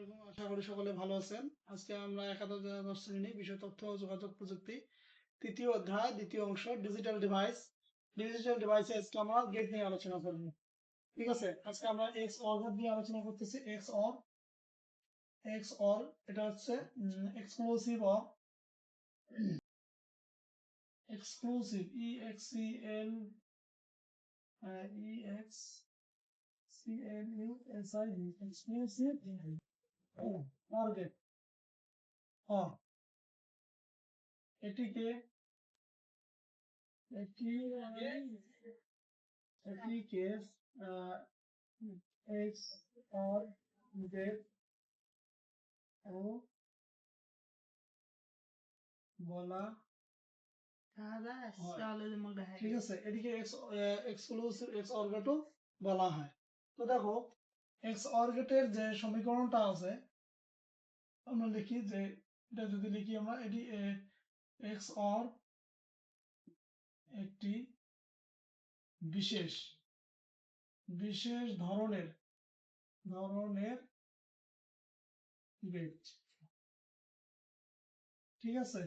আলাইকুম আশা করি সকলে ভালো আছেন। আজকে আমরা একাদশ শ্রেণি বিষয় তথ্য ও যোগাযোগ প্রযুক্তি তৃতীয় অধ্যায়, দ্বিতীয় অংশ ডিজিটাল ডিভাইস ডিজিটাল ডিভাইসে আজকে আমরা গেট নিয়ে আলোচনা করব। ঠিক আছে? আজকে আমরা এক্স অর গেট নিয়ে আলোচনা করতেছি। এক্স অর এক্স অর এটা হচ্ছে exclusive or exclusive E X C L E X C L U S I V exclusive target or এটিকে এটি এটিকে এক্স অর ও বলা ঠিক আছে এদিকে এক্স এক্সক্লুসিভ এক্স অর্গেটও বলা হয়। তো দেখো এক্স অর্গেটের যে সমীকরণটা আছে আমরা লিখি যে, এটা যদি লিখি আমরা, এটি এক্স অর একটি বিশেষ বিশেষ ধরনের ধরনের গেট ঠিক আছে?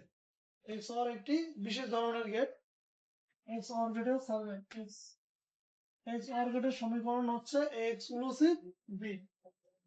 এক্স অর একটি বিশেষ ধরনের গেট। এক্স অর গেটের এক্স এক্স অর গেটের সমীকরণ হচ্ছে এক্সক্লুসিভ বি।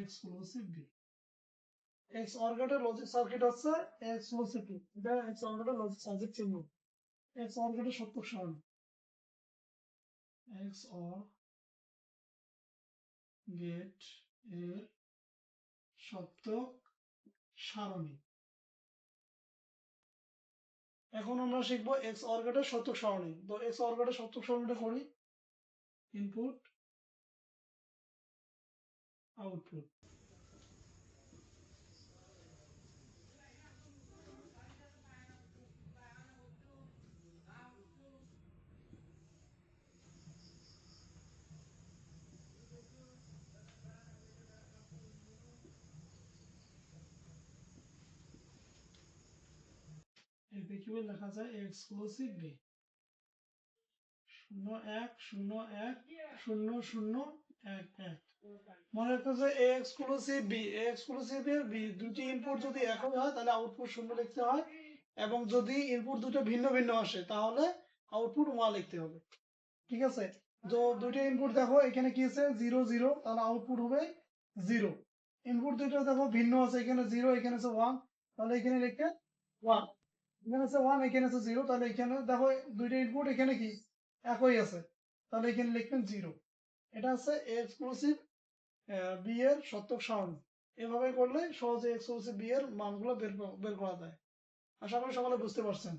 এক্সক্লুসিভ বি এক্স অর্গেটের লজিক সার্কিট হচ্ছে এক্সক্লুসিভ বি এটা এক্স অর্গেটের লজিক সার্কিট চিহ্ন। এক্স সত্য এক্স অর গেটের সত্য সারণী। এখন আমরা শিখব এক্স অর্গেটের সত্যক সারণী। তো এক্স অর্গেটের সত্যক সারণীটা করি। ইনপুট আউটপুট এতে কি লেখা যায়? এক্সক্লুসিভ বি শূন্য এক শূন্য এক শূন্য শূন্য মনে হবে A exclusive B A exclusive এর বি দুটি ইনপুট যদি একই হয়, তাহলে আউটপুট শূন্য লিখতে হয়। এবং যদি ইনপুট দুটো ভিন্ন ভিন্ন আসে, তাহলে আউটপুট ওয়ান লিখতে হবে। ঠিক আছে? তো ইনপুট দেখো, এখানে কি আছে? জিরো জিরো তাহলে আউটপুট হবে জিরো ইনপুট দুটো দেখো, ভিন্ন আছে, এখানে জিরো এখানে আছে ওয়ান তাহলে এখানে লিখতে ওয়ান এখানে আছে ওয়ান এখানে আছে জিরো তাহলে এখানে দেখো, দুইটা ইনপুট এখানে কি? একই আছে। তাহলে এখানে লিখবেন জিরো এটা হচ্ছে এক্সক্লুসিভ বি এর সত্যক সারণী এভাবে করলে সহজে এক্সক্লুসিভ বি এর মানগুলো বের বের করা যায়। আশা করি সকলে বুঝতে পারছেন।